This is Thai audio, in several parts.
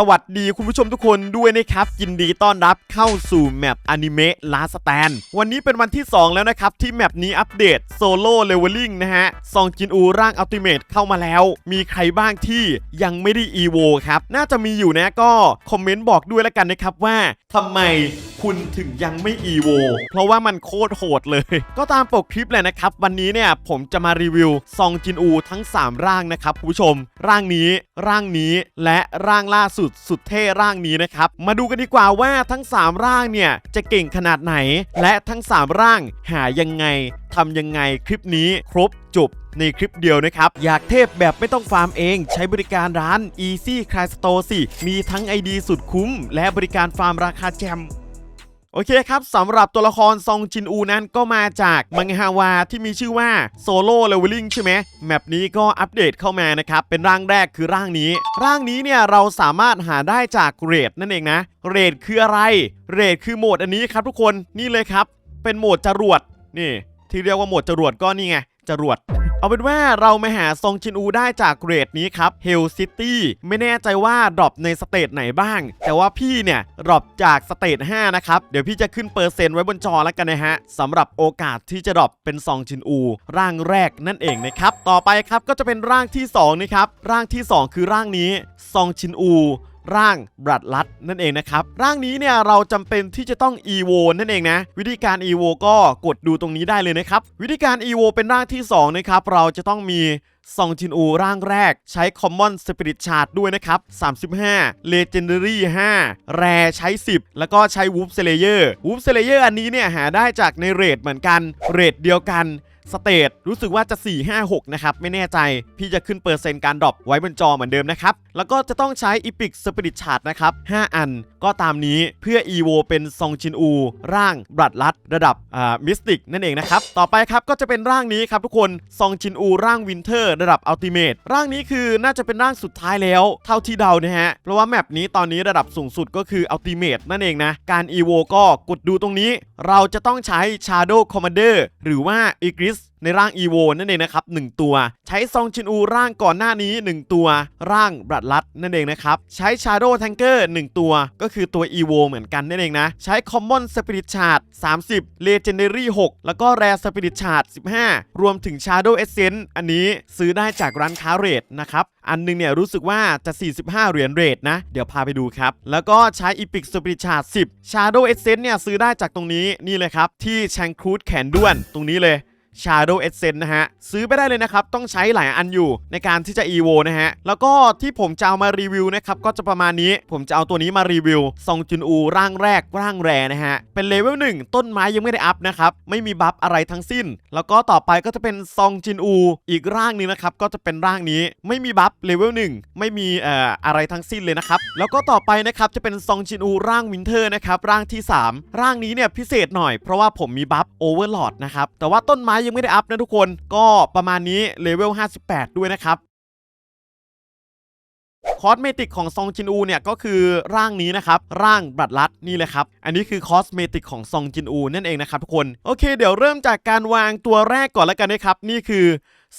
สวัสดีคุณผู้ชมทุกคนด้วยนะครับยินดีต้อนรับเข้าสู่แมปอนิเมะลาสแตนวันนี้เป็นวันที่ 2 แล้วนะครับ ที่แมปนี้อัปเดตโซโล่เลเวลลิ่งนะฮะ ซองจินอูร่างอัลติเมทเข้ามาแล้ว มีใครบ้างที่ยังไม่ได้อีโวครับ น่าจะมีอยู่นะก็คอมเมนต์บอกด้วยแล้วกันนะครับว่าทำไมคุณถึงยังไม่อีโวเพราะว่ามันโคตรโหดเลย ก็ตามปกคลิปเลยนะครับ วันนี้เนี่ยผมจะมารีวิวซองจินอูทั้ง 3 ร่างนะครับคุณผู้ชม ร่างนี้ร่างนี้และร่างล่าสุดสุดเท่ร่างนี้นะครับ มาดูกันดีกว่าว่าทั้ง 3 ร่างเนี่ยจะเก่งขนาดไหน และทั้ง 3 ร่างหายังไงทำยังไงคลิปนี้ครบจบในคลิปเดียวนะครับ อยากเทพแบบไม่ต้องฟาร์มเอง ใช้บริการร้าน Easy c r y Store สิ มีทั้ง ID สุดคุ้ม และบริการฟาร์มราคาแจม โอเคครับสำหรับตัวละครซองจินอูนั้นก็มาจากมังฮาวาที่มีชื่อว่าโซโล่เลเวลลิ่งใช่ไหมแมปนี้ก็อัปเดตเข้ามานะครับ เป็นร่างแรกคือร่างนี้ ร่างนี้เนี่ยเราสามารถหาได้จากเรดนั่นเองนะ เรดคืออะไร เรดคือโหมดอันนี้ครับทุกคนนี่เลยครับ เป็นโหมดจรวดนี่ ที่เรียกว่าโหมดจรวดก็นี่ไงจรวด เอาเป็นว่าเรามาหาซองจินอูได้จากเกรดนี้ครับ Hell City ไม่แน่ใจว่าดรอปในสเตจไหนบ้าง แต่ว่าพี่เนี่ยดรอปจากสเตจ5นะครับ เดี๋ยวพี่จะขึ้นเปอร์เซ็นต์ไว้บนจอแล้วกันนะฮะสำหรับโอกาสที่จะดรอปเป็นซองจินอู ร่างแรกนั่นเองนะครับ ต่อไปครับก็จะเป็นร่างที่2นะครับร่างที่ 2 คือร่างนี้ซองจินอู ร่างบรัดลัดนั่นเองนะครับ ร่างนี้เนี่ยเราจำเป็นที่จะต้อง EVO นั่นเองนะ วิธีการ EVO ก็กดดูตรงนี้ได้เลยนะครับ วิธีการ EVO เป็นร่างที่2นะครับเราจะต้องมีซองจินอูร่างแรกใช้ Common Spirit Shard ด้วยนะครับ 35 Legendary 5 แรใช้ 10 แล้วก็ใช้ Wolf Slayer Wolf Slayer อันนี้เนี่ยหาได้จากในเรทเหมือนกัน เรทเดียวกัน สเตทรู้สึกว่าจะ 4 5 6 นะครับ ไม่แน่ใจ พี่จะขึ้นเปอร์เซ็นต์การดรอปไว้บนจอเหมือนเดิมนะครับ แล้วก็จะต้องใช้ Epic Spirit Shard นะครับ 5 อันก็ตามนี้เพื่อ EVO เป็นซองจินอู ร่างบรัดลัด ระดับอ่ามิสติกนั่นเองนะครับ ต่อไปครับก็จะเป็นร่างนี้ครับทุกคนซองจินอูร่างวินเทอร์ระดับอัลติเมทร่างนี้คือน่าจะเป็นร่างสุดท้ายแล้วเท่าที่เดานะฮะเพราะว่าแมปนี้ตอนนี้ระดับสูงสุดก็คืออัลติเมทนั่นเองนะการ EVO ก็กดดูตรงนี้ เราจะต้องใช้ Shadow Commander หรือว่า Igris ในร่าง EVO นั่นเองนะครับ1ตัว ใช้ซองชินอูร่างก่อนหน้านี้ 1 ตัว ร่างบรัดลัดนั่นเองนะครับใช้ Shadow Tanker 1ตัว ก็คือตัว EVO เหมือนกันนั่นเองนะ ใช้ Common Spirit Shard 30 Legendary 6แล้วก็ Rare Spirit Shard 15 รวมถึง Shadow Essence อันนี้ซื้อได้จากร้านค้าเรทนะครับอันหนึงเนี่ยรู้สึกว่าจะ 45 เหรียญเรทนะ เดี๋ยวพาไปดูครับ แล้วก็ใช้ Epic Spirit Shard 10 Shadow Essence เนี่ยซื้อได้จากตรงนี้นี่เลยครับ ที่ c h a n c r u d แขนด้วนตรงนี้เลย Shadow Essence นะฮะ ซื้อไปได้เลยนะครับ ต้องใช้หลายอันอยู่ในการที่จะ EVO นะฮะ แล้วก็ที่ผมจะเอามารีวิวนะครับ ก็จะประมาณนี้ ผมจะเอาตัวนี้มารีวิวซองจุนอูร่างแรกร่างแรนะฮะ เป็นเลเวล1ต้นไม้ยังไม่ได้อัพนะครับ ไม่มีบัฟอะไรทั้งสิ้น แล้วก็ต่อไปก็จะเป็นซองจินอู อีกร่างหนึงนะครับ ก็จะเป็นร่างนี้ไม่มีบัฟเลเวล1ไม่มีเอ่ออะไรทั้งสิ้นเลยนะครับ แล้วก็ต่อไปนะครับจะเป็นซองจินอูร่างวินเทอร์นะครับร่างที่ 3 ร่างนี้เนี่ยพิเศษหน่อยเพราะว่าผมมีบัฟโอเวอร์ลอดนะครับแต่ว่าต้นไม้ยังไม่ได้อัพนะทุกคน ก็ประมาณนี้เลเวล 58 ด้วยนะครับคอสเมติกของซองจินอูเนี่ยก็คือร่างนี้นะครับ ร่างบรัดลัดนี่เลยครับ อันนี้คือคอสเมติกของซองจินอูนั่นเองนะครับทุกคนโอเค เดี๋ยวเริ่มจากการวางตัวแรกก่อนแล้วกันนะครับ นี่คือ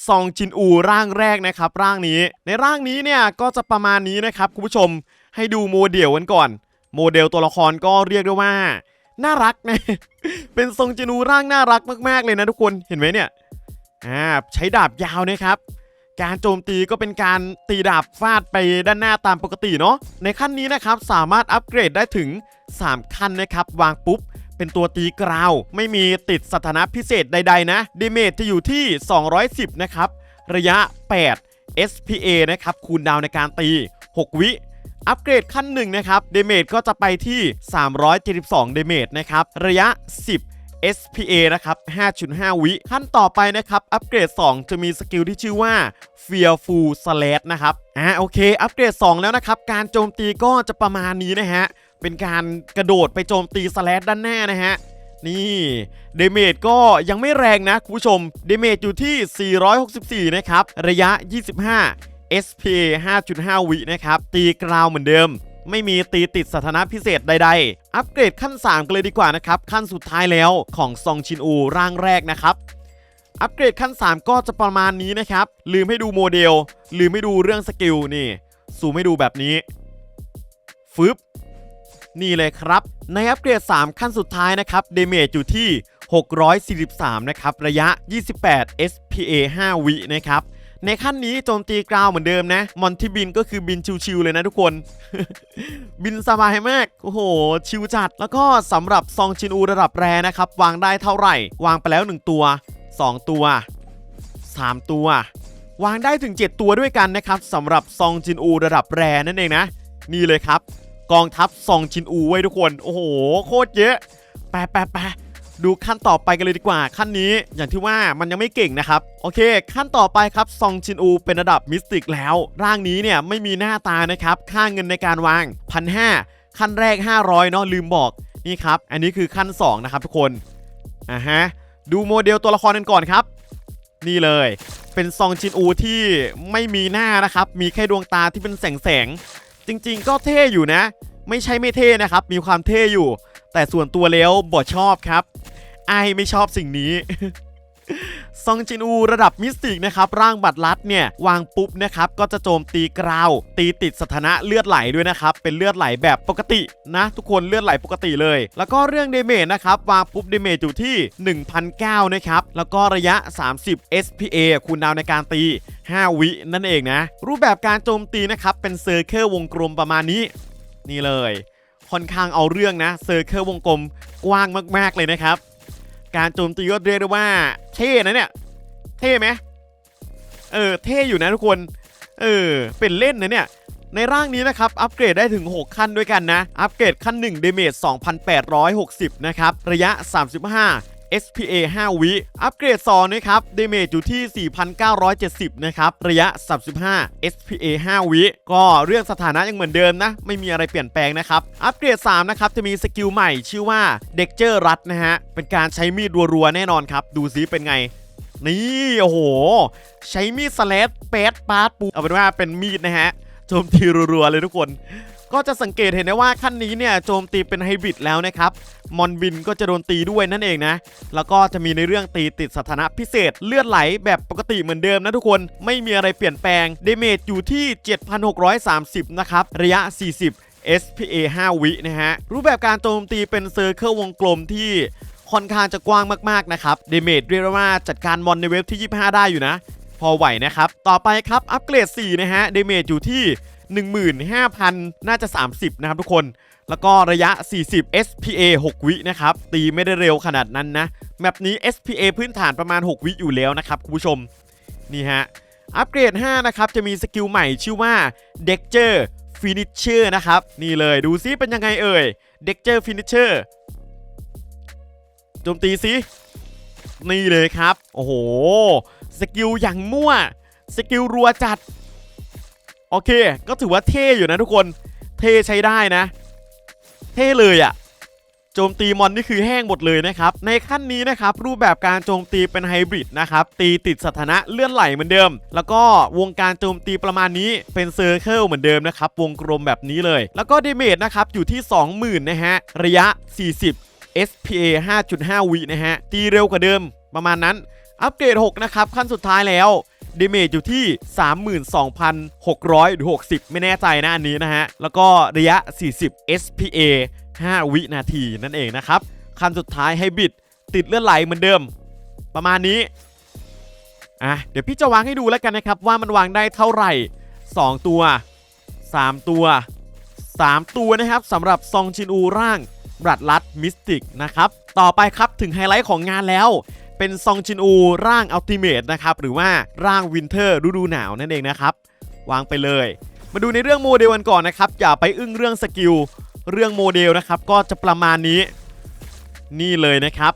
ซองจินอูร่างแรกนะครับ ร่างนี้ในร่างนี้เนี่ยก็จะประมาณนี้นะครับคุณผู้ชมให้ดูโมเดลกันก่อน โมเดลตัวละครก็เรียกได้ว่า น่ารักนะ เป็นทรงจินูร่างน่ารักมากๆเลยนะทุกคนเห็นไหมเนี่ยอ่าใช้ดาบยาวนะครับ การโจมตีก็เป็นการตีดาบฟาดไปด้านหน้าตามปกติเนาะในขั้นนี้นะครับสามารถอัปเกรดได้ถึง 3 ขั้นนะครับ วางปุ๊บเป็นตัวตีกราว ไม่มีติดสถานะพิเศษใดๆนะดเมจจะอยู่ที่ 210 นะครับ ระยะ 8 SPA นะครับคูณดาวในการตี 6 วิ อัปเกรดขั้นหนึ่งนะครับเดเมจก็จะไปที่ 372เดเมจนะครับ ระยะ 10 SPA นะครับ 5.5 วิ ขั้นต่อไปนะครับ อัปเกรด 2 จะมีสกิลที่ชื่อว่า Fearful Slash นะครับ อ่า โอเค อัปเกรด 2 แล้วนะครับ การโจมตีก็จะประมาณนี้นะฮะ เป็นการกระโดดไปโจมตีสแลชด้านหน้านะฮะ นี่เดเมจก็ยังไม่แรงนะ คุณผู้ชม เดเมจอยู่ที่ 464 นะครับ ระยะ 25 SPA 5.5 วินะครับ ตีกราวเหมือนเดิม ไม่มีตีติดสถานะพิเศษใด ๆ อัปเกรดขั้น 3 กันเลยดีกว่านะครับ ขั้นสุดท้ายแล้วของซองชินอูร่างแรกนะครับ อัปเกรดขั้น 3 ก็จะประมาณนี้นะครับ ลืมให้ดูโมเดล ลืมให้ดูเรื่องสกิลนี่ซูมให้ดูแบบนี้ฟึบนี่เลยครับ ในอัปเกรด 3 ขั้นสุดท้ายนะครับเดเมจอยู่ที่ 643 นะครับ ระยะ 28 SPA 5 วินะครับ ในขั้นนี้โจมตีกราวเหมือนเดิมนะ มอนที่บินก็คือบินชิวๆเลยนะทุกคน บินสบายมาก โอ้โห ชิวจัด แล้วก็สำหรับซองชินอูระดับแรนะครับ วางได้เท่าไหร่ วางไปแล้ว 1 ตัว 2 ตัว 3 ตัว วางได้ถึง 7 ตัวด้วยกันนะครับสำหรับซองจินอูระดับแรนั่นเองนะ นี่เลยครับ กองทัพซองจินอูไว้ทุกคน โอ้โห โคตรเยอะไปไปไป ดูขั้นต่อไปกันเลยดีกว่า ขั้นนี้อย่างที่ว่ามันยังไม่เก่งนะครับ โอเค ขั้นต่อไปครับซองจินอูเป็นระดับมิสติกแล้ว ร่างนี้เนี่ยไม่มีหน้าตานะครับ ค่าเงินในการวางพันห้าขั้นแรก 500เนาะลืมบอกนี่ครับ อันนี้คือขั้น 2 นะครับทุกคนอ่าฮะดูโมเดลตัวละครกันก่อนครับ นี่เลย เป็นซองจินอูที่ไม่มีหน้านะครับ มีแค่ดวงตาที่เป็นแสงแสงจริง ๆ ก็เท่อยู่นะ ไม่ใช่ไม่เท่นะครับ มีความเท่อยู่ แต่ส่วนตัวแล้วบอชอบครับไอไม่ชอบสิ่งนี้ซองจินอูระดับมิสติกนะครับร่างบัตรลัดเนี่ยวางปุ๊บนะครับก็จะโจมตีกราว ตีติดสถานะเลือดไหลด้วยนะครับเป็นเลือดไหลแบบปกตินะ ทุกคนเลือดไหลปกติเลย แล้วก็เรื่องเดเมจนะครับวางปุ๊บเดเมจอยู่ที่ 1,009นะครับแล้วก็ระยะ 30 SPA คูณดาวในการตี 5 วินั่นเองนะ รูปแบบการโจมตีนะครับเป็นเซอร์เคิลวงกลมประมาณนี้ นี่เลย ค่อนข้างเอาเรื่องนะเซอร์เคิลวงกลมกว้างมากๆเลยนะครับ การโจมตีก็เรียกได้ว่าเท่นะเนี่ยเท่ไหมเออเท่อยู่นะทุกคนเออเป็นเล่นนะเนี่ยในร่างนี้นะครับ อัปเกรดได้ถึง 6 ขั้นด้วยกันนะ อัปเกรดขั้น1เดเมจ 2,860 นะครับ ระยะ 35 SPA 5 วิอัปเกรด2นะครับ d a m a g e อยู่ที่ 4,970 นะครับ ระยะ 35 SPA 5 วิ ก็เรื่องสถานะยังเหมือนเดิมนะ ไม่มีอะไรเปลี่ยนแปลงนะครับ อัปเกรด 3 นะครับ จะมีสกิลใหม่ชื่อว่า d e x t u r e รัดนะฮะ เป็นการใช้มีดรัวๆ แน่นอนครับ ดูซิเป็นไงนี่ โอ้โห ใช้มีดสแลดเปดปาดปูเอาเป็นว่าเป็นมีดนะฮะโจมตีรัวๆเลยทุกคน ก็จะสังเกตเห็นได้ว่าขั้นนี้เนี่ยโจมตีเป็นไฮบริดแล้วนะครับ มอนบินก็จะโดนตีด้วยนั่นเองนะ แล้วก็จะมีในเรื่องตีติดสถานะพิเศษเลือดไหลแบบปกติเหมือนเดิมนะทุกคน ไม่มีอะไรเปลี่ยนแปลง เดเมจอยู่ที่ 7,630 นะครับ ระยะ 40 SPA 5 วินะฮะ รูปแบบการโจมตีเป็นเซอร์เคิลวงกลมที่ค่อนข้างจะกว้างมากๆนะครับ เดเมจเรียกว่าจัดการมอนในเว็บที่ 25 ได้อยู่นะ พอไหวนะครับ ต่อไปครับ อัปเกรด 4 นะฮะ เดเมจอยู่ที่ 15,000 น่าจะ 30 นะครับทุกคน แล้วก็ระยะ 40 SPA 6 วินะครับ ตีไม่ได้เร็วขนาดนั้นนะ แมปนี้ SPA พื้นฐานประมาณ 6 วิอยู่แล้วนะครับคุณผู้ชม นี่ฮะ อัปเกรด 5 นะครับ จะมีสกิลใหม่ชื่อว่า d e x t u r e Finisher นะครับ นี่เลยดูซิเป็นยังไงเอ่ย d e x t u r e Finisher โจมตีซินี่เลยครับ โอ้โห สกิลอย่างมั่ว สกิลรัวจัด โอเค ก็ถือว่าเท่อยู่นะทุกคนเท่ใช้ได้นะ เท่เลยอะ่ะโจมตีมอนนี่คือแห้งหมดเลยนะครับ ในขั้นนี้นะครับรูปแบบการโจมตีเป็นไฮบริดนะครับ ตีติดสถานะเลื่อนไหลเหมือนเดิม แล้วก็วงการโจมตีประมาณนี้เป็นเซอร์เคิลเหมือนเดิมนะครับ วงกลมแบบนี้เลย แล้วก็เดเมจนะครับอยู่ที่ 20,000 นะฮะ ระยะ 40 SPA 5.5 วินะฮะ ตีเร็วกว่าเดิมประมาณนั้น อัปเกรด 6 นะครับ ขั้นสุดท้ายแล้ว ดเมจอยู่ที่ 32,660 ไม่แน่ใจนะอันนี้นะฮะ แล้วก็ระยะ 40 SPA 5 วินาทีนั่นเองนะครับขั้นสุดท้ายให้บิดติดเลือดไหลเหมือนเดิม ประมาณนี้อะเดี๋ยวพี่จะวางให้ดูแล้วกันนะครับ ว่ามันวางได้เท่าไหร่ 2 ตัว 3 ตัว 3 ตัวนะครับสำหรับซองชินอูร่างบรัดลัดมิสติกนะครับ ต่อไปครับถึงไฮไลท์ของงานแล้ว เป็นซองชินอูร่างอัลติเมทนะครับหรือว่าร่างวินเทอร์ฤดูหนาวนั่นเองนะครับ วางไปเลย มาดูในเรื่องโมเดลกันก่อนนะครับอย่าไปอึ้งเรื่องสกิลเรื่องโมเดลนะครับก็จะประมาณนี้ นี่เลยนะครับ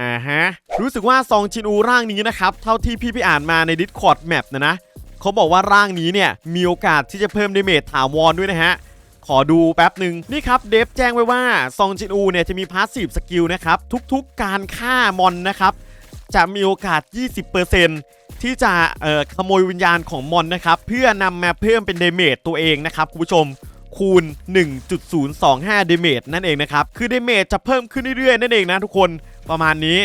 อ่าฮะรู้สึกว่าซองชินอูร่างนี้นะครับเท่าที่พี่ไปอ่านมาใน Discord Map นะนะเขาบอกว่าร่างนี้เนี่ยมีโอกาสที่จะเพิ่มเดเมจถาวรด้วยนะฮะ ขอดูแป๊บหนึ่งนี่ครับเดฟแจ้งไว้ว่าซองจินอูเนี่ยจะมีพาสซีฟสกิลนะครับทุกๆการฆ่ามอนนะครับจะมีโอกาส 20%ที่จะเอ่อขโมยวิญญาณของมอนนะครับเพื่อนำมาเพิ่มเป็นเดเมจตัวเองนะครับคุณผู้ชมคูณ 1.025 เดเมจนั่นเองนะครับ คือเดเมจจะเพิ่มขึ้นเรื่อยๆ นั่นเองนะทุกคนประมาณนี้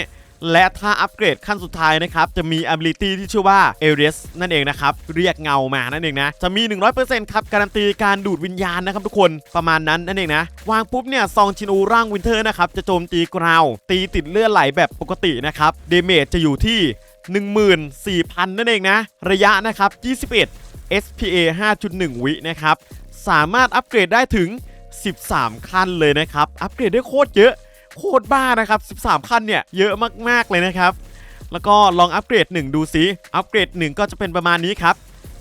และถ้าอัปเกรดขั้นสุดท้ายนะครับ จะมี ability ที่ชื่อว่า a r i s นั่นเองนะครับ เรียกเงามานั่นเองนะ จะมี 100%ครับ การันตีการดูดวิญญาณนะครับทุกคนประมาณนั้นนั่นเองนะ วางปุ๊บเนี่ยซองชินูร่างวินเทอร์นะครับ จะโจมตีกราว ตีติดเลือดไหลแบบปกตินะครับเดเมจจะอยู่ที่ 14,000 นั่นเองนะ ระยะนะครับ 21 SPA 5.1 วินะครับสามารถอัปเกรดได้ถึง 13 ขั้นเลยนะครับ อัปเกรดได้โคตรเยอะ โคตรบ้านะครับ 13 ขั้นเนี่ย เยอะมาก ๆ เลยนะครับ แล้วก็ลองอัปเกรด 1 ดูซิอัปเกรด 1 ก็จะเป็นประมาณนี้ครับ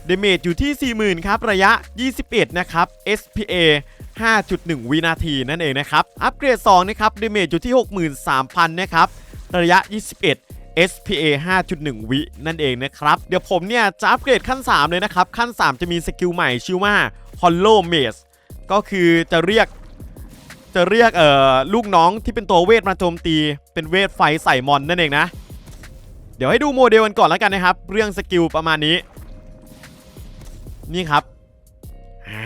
เดเมจอยู่ที่ 40,000 ครับ ระยะ 21 นะครับ SPA 5.1 วินาทีนั่นเองนะครับ อัปเกรด 2 นะครับเดเมจอยู่ที่ 63,000 นะครับ ระยะ 21 SPA 5.1 วินั่นเองนะครับ เดี๋ยวผมเนี่ยจะอัปเกรดขั้น 3 เลยนะครับ ขั้น 3 จะมีสกิลใหม่ชื่อว่า Hollow Maze ก็คือจะเรียก จะเรียกเอ่อลูกน้องที่เป็นตัวเวทมาโจมตี เป็นเวทไฟใส่มอนนั่นเองนะ เดี๋ยวให้ดูโมเดลกันก่อนแล้วกันนะครับ เรื่องสกิลประมาณนี้ นี่ครับอ่า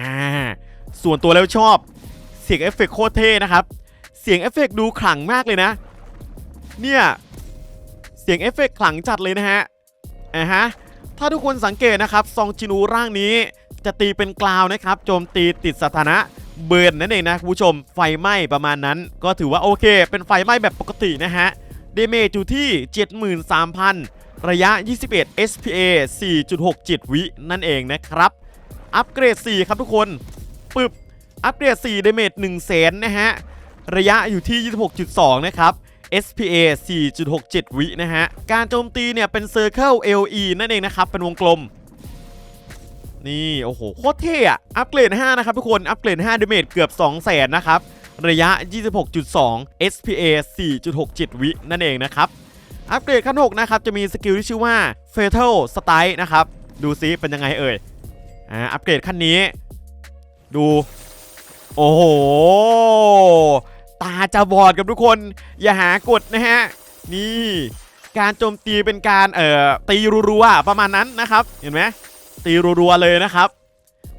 ส่วนตัวแล้วชอบ เสียงเอฟเฟกโคตรเท่นะครับ เสียงเอฟเฟกดูขลังมากเลยนะ เนี่ย เสียงเอฟเฟกขลังจัดเลยนะฮะอ่าฮะถ้าทุกคนสังเกตนะครับ ซองจินูร่างนี้จะตีเป็นกลาวนะครับ โจมตีติดสถานะ เบิร์นนั่นเองนะคุณผู้ชมไฟไหม้ประมาณนั้น ก็ถือว่าโอเค เป็นไฟไหม้แบบปกตินะฮะเดเมจอยู่ที่ 73,000 ระยะ 21 SPA 4.67 วินั่นเองนะครับ อัปเกรด 4 ครับทุกคนปึบอัปเกรด 4 เดเมจ1แสนนะฮะ ระยะอยู่ที่ 26.2 นะครับ SPA 4.67 วินะฮะ การโจมตีเนี่ยเป็น Circle LE นั่นเองนะครับ เป็นวงกลม นี่โอ้โหโคตรเท่อะอัปเกรด 5 นะครับทุกคน อัปเกรด5 d a m a g e เกือบ 2 0 0แสนนะครับ ระยะ 26.2 SPA 4.67 วินั่นเองนะครับ อัปเกรดขั้น 6 นะครับ จะมีสกิลที่ชื่อว่า Fatal Strike นะครับ ดูซิเป็นยังไงเอ่ย อ่า อัปเกรดขั้นนี้ ดู โอ้โห ตาจะบอดกับทุกคน อย่าหากดนะฮะ นี่ การโจมตีเป็นการ เอ่อ ตีรัวๆ ประมาณนั้นนะครับ เห็นไหม ตีรัวๆเลยนะครับ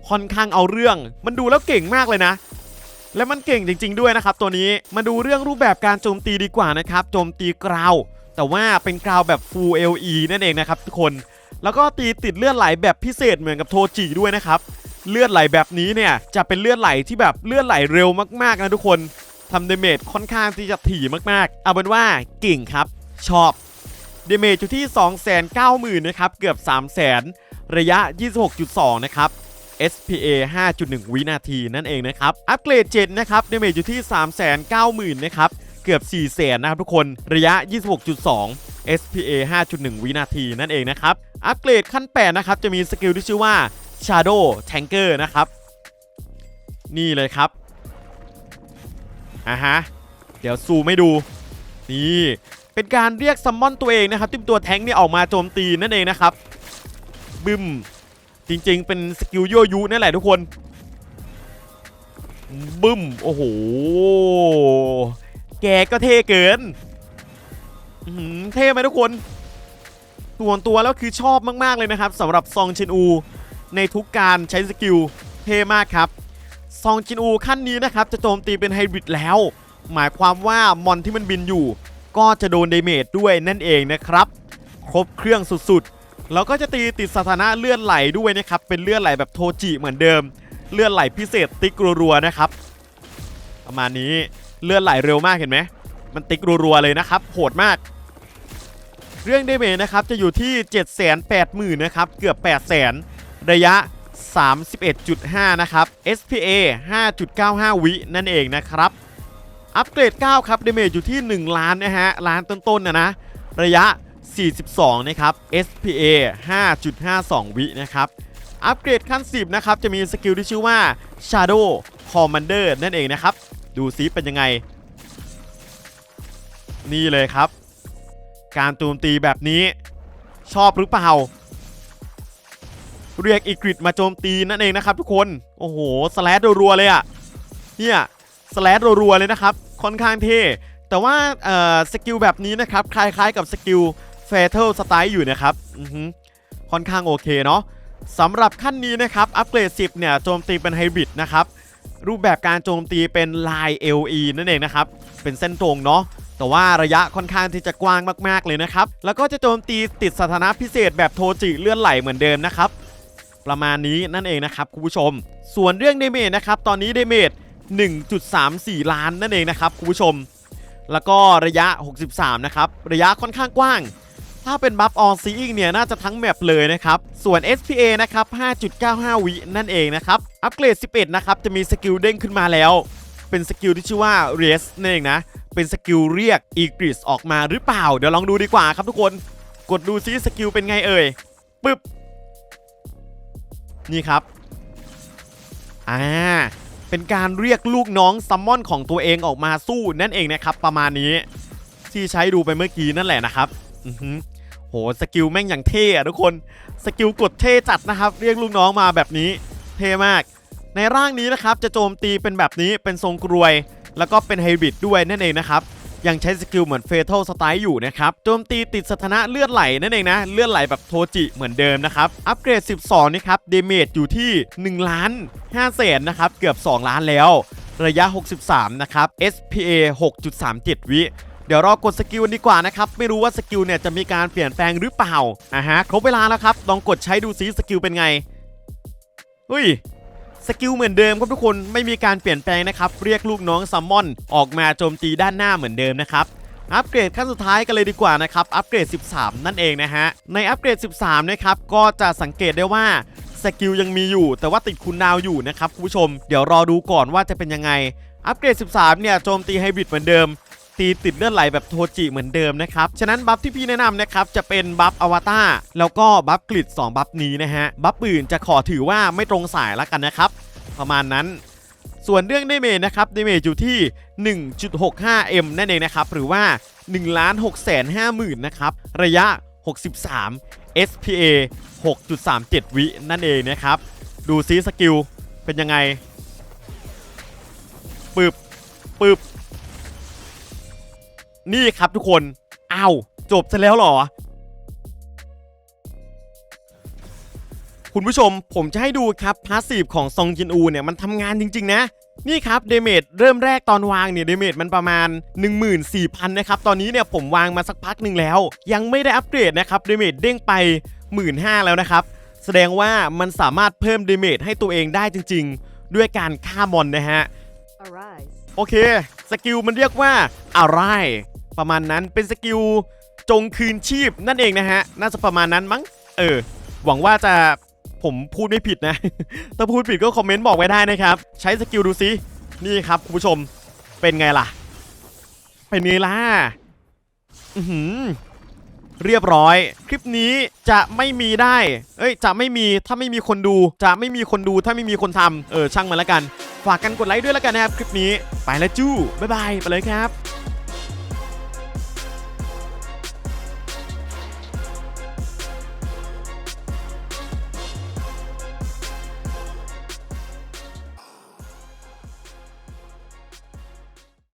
ค่อนข้างเอาเรื่องมันดูแล้วเก่งมากเลยนะ และมันเก่งจริง ๆ ด้วยนะครับ ตัวนี้มาดูเรื่องรูปแบบการโจมตีดีกว่านะครับโจมตีกราว แต่ว่าเป็นกราวแบบ Full LE นั่นเองนะครับทุกคนแล้วก็ตีติดเลือดไหลแบบพิเศษเหมือนกับโทจิด้วยนะครับเลือดไหลแบบนี้เนี่ยจะเป็นเลือดไหลที่แบบเลือดไหลเร็วมากๆนะทุกคนทำเดเมจค่อนข้างที่จะถี่มากๆ เอาเป็นว่าเก่งครับ ชอบ เดเมจอยู่ที่ 290,000นะครับ เกือบ 300,000 ระยะ 26.2 นะครับ SPA 5.1 วินาทีนั่นเองนะครับ อัปเกรด 7 นะครับเดเมจอยู่ที่ 390,000 นะครับ เกือบ 400,000นะครับทุกคน ระยะ 26.2 SPA 5.1 วินาทีนั่นเองนะครับ อัปเกรดขั้น 8 นะครับ จะมีสกิลที่ชื่อว่า Shadow Tanker นะครับ นี่เลยครับ อะฮะ เดี๋ยวซูมให้ดู นี่ เป็นการเรียกซัมมอนตัวเองนะครับที่ตัวแท้งเนี่ยออกมาโจมตีนั่นเองนะครับ บึมจริง ๆ เป็นสกิลยั่วยุนั่นแหละทุกคนบึ้มโอ้โห แกก็เท่เกินเท่ไหมทุกคนส่วนตัวแล้วคือชอบมาก ๆ เลยนะครับสำหรับซองชินอู ในทุกการใช้สกิลเท่มากครับ ซองชินอูขั้นนี้นะครับ จะโจมตีเป็นไฮบริดแล้ว หมายความว่ามอนที่มันบินอยู่ ก็จะโดนเดเมจด้วยนั่นเองนะครับ ครบเครื่องสุด ๆ แล้วก็จะตีติดสถานะเลือดไหลด้วยนะครับ เป็นเลือดไหลแบบโทจิเหมือนเดิม เลือดไหลพิเศษติ๊กรัวๆนะครับ ประมาณนี้เลือดไหลเร็วมากเห็นไหม มันติ๊กรัวๆเลยนะครับ โหดมาก เรื่องเดเมจนะครับจะอยู่ที่ 780,000นะครับ เกือบ800,000ระยะ 31.5 นะครับ SPA 5.95 วินั่นเองนะครับ อัปเกรด 9 ครับเดเมจอยู่ที่ 1 ล้านนะฮะ ล้านต้นๆนะนะ ระยะ 42 นะครับ SPA 5.52 วินะครับ อัปเกรดขั้น 10 นะครับ จะมีสกิลที่ชื่อว่า Shadow Commander นั่นเองนะครับ ดูซิเป็นยังไง นี่เลยครับ การโจมตีแบบนี้ ชอบหรือเปล่า เรียกอีกริดมาโจมตีนั่นเองนะครับทุกคน โอ้โห สแลดรัวๆเลยอะเนี่ยสแลดรัวๆเลยนะครับ ค่อนข้างเท่แต่ว่าสกิลแบบนี้นะครับคล้ายๆกับสกิล Fatal Strike อยู่นะครับค่อนข้างโอเคเนาะสำหรับขั้นนี้นะครับอัปเกรด 10 เนี่ยโจมตีเป็นไฮบริดนะครับรูปแบบการโจมตีเป็นลาย LE นั่นเองนะครับ เป็นเส้นตรงเนาะแต่ว่าระยะค่อนข้างที่จะกว้างมากๆเลยนะครับ แล้วก็จะโจมตีติดสถานะพิเศษแบบโทจิเลื่อนไหลเหมือนเดิมนะครับ ประมาณนี้นั่นเองนะครับคุณผู้ชม ส่วนเรื่องเดเมจนะครับ ตอนนี้เดเมจ1.34 ล้านนั่นเองนะครับคุณผู้ชม แล้วก็ระยะ 63 นะครับ ระยะค่อนข้างกว้าง ถ้าเป็นบัฟออนซีอิงเนี่ยน่าจะทั้งแมปเลยนะครับ ส่วน SPA นะครับ 5.95 วินั่นเองนะครับ อัปเกรด 11 นะครับ จะมีสกิลเด้งขึ้นมาแล้ว เป็นสกิลที่ชื่อว่า Res นั่นเองนะ เป็นสกิลเรียก e g r i s ออกมาหรือเปล่า เดี๋ยวลองดูดีกว่าครับทุกคน กดดูซิสกิลเป็นไงเอ่ยปึ๊บ นี่ครับ อ่า เป็นการเรียกลูกน้องซัมมอนของตัวเองออกมาสู้นั่นเองนะครับ ประมาณนี้ ที่ใช้ดูไปเมื่อกี้นั่นแหละนะครับอือหือ โหสกิลแม่งอย่างเท่อะทุกคนสกิลกดเท่จัดนะครับ เรียกลูกน้องมาแบบนี้เท่มาก ในร่างนี้นะครับจะโจมตีเป็นแบบนี้เป็นทรงกรวย แล้วก็เป็นไฮบริดด้วยนั่นเองนะครับยังใช้สกิลเหมือนเฟเทลสไตล์อยู่นะครับโจมตีติดสถานะเลือดไหลนั่นเองนะเลือดไหลแบบโทจิเหมือนเดิมนะครับอัปเกรด 12นี่ครับเดเมจอยู่ที่1ล้าน5แสนนะครับเกือบ 2 ล้านแล้ว ระยะ 63 นะครับ SPA 6.37 วิ เดี๋ยวรอกดสกิลดีกว่านะครับ ไม่รู้ว่าสกิลเนี่ยจะมีการเปลี่ยนแปลงหรือเปล่าอะฮะครบเวลาแล้วครับ ลองกดใช้ดูซิสกิลเป็นไงเฮ้ยสกิลเหมือนเดิมครับทุกคนไม่มีการเปลี่ยนแปลงนะครับ เรียกลูกน้องซัมมอน ออกมาโจมตีด้านหน้าเหมือนเดิมนะครับอัปเกรดขั้นสุดท้ายกันเลยดีกว่านะครับอัปเกรด 13 นั่นเองนะฮะในอัปเกรด 13 นะครับ ก็จะสังเกตได้ว่าสกิลยังมีอยู่ แต่ว่าติดคูลดาวอยู่นะครับคุณผู้ชม เดี๋ยวรอดูก่อนว่าจะเป็นยังไงอัปเกรด 13 เนี่ยโจมตีไฮบริดเหมือนเดิม ตีติดเลือดไหลแบบโทจิเหมือนเดิมนะครับ ฉะนั้นบัฟที่พี่แนะนำนะครับจะเป็นบัฟอวตารแล้วก็บัฟกริด2บัฟนี้นะฮะ บัฟอื่นจะขอถือว่าไม่ตรงสายละกันนะครับ ประมาณนั้น ส่วนเรื่องเดเมจนะครับเดเมจอยู่ที่ 1.65M นั่นเองนะครับ หรือว่า 1 6 5 0 0 0 0นะครับ ระยะ 63 SPA 6.37 วินั่นเองนะครับ ดูซิสกิลเป็นยังไงปึบปึบ นี่ครับทุกคนอ้าวจบซะแล้วเหรอ คุณผู้ชมผมจะให้ดูครับพาสซีฟของซองจินอูเนี่ยมันทำงานจริง ๆ นะนี่ครับเดเมจเริ่มแรกตอนวางเนี่ยเดเมจมันประมาณ 14,000 นะครับ ตอนนี้เนี่ยผมวางมาสักพักหนึ่งแล้ว ยังไม่ได้อัปเกรดนะครับเดเมจเด้งไป 15,000 แล้วนะครับ แสดงว่ามันสามารถเพิ่มเดเมจให้ตัวเองได้จริง ๆ ด้วยการฆ่ามอนนะฮะ Arise. โอเค สกิลมันเรียกว่าอะไร ประมาณนั้นเป็นสกิลจงคืนชีพนั่นเองนะฮะ น่าจะประมาณนั้นมั้ง เออ หวังว่าจะผมพูดไม่ผิดนะ ถ้าพูดผิดก็คอมเมนต์บอกไว้ได้นะครับ ใช้สกิลดูซินี่ครับคุณผู้ชมเป็นไงล่ะ เป็นไงล่ะอือเรียบร้อย คลิปนี้จะไม่มีได้ เอ้ย จะไม่มีถ้าไม่มีคนดู จะไม่มีคนดูถ้าไม่มีคนทำเออช่างมันแล้วกัน ฝากกันกดไลค์ด้วยแล้วกันนะครับคลิปนี้ไปแล้วจู้บ๊ายบายไปเลยครับ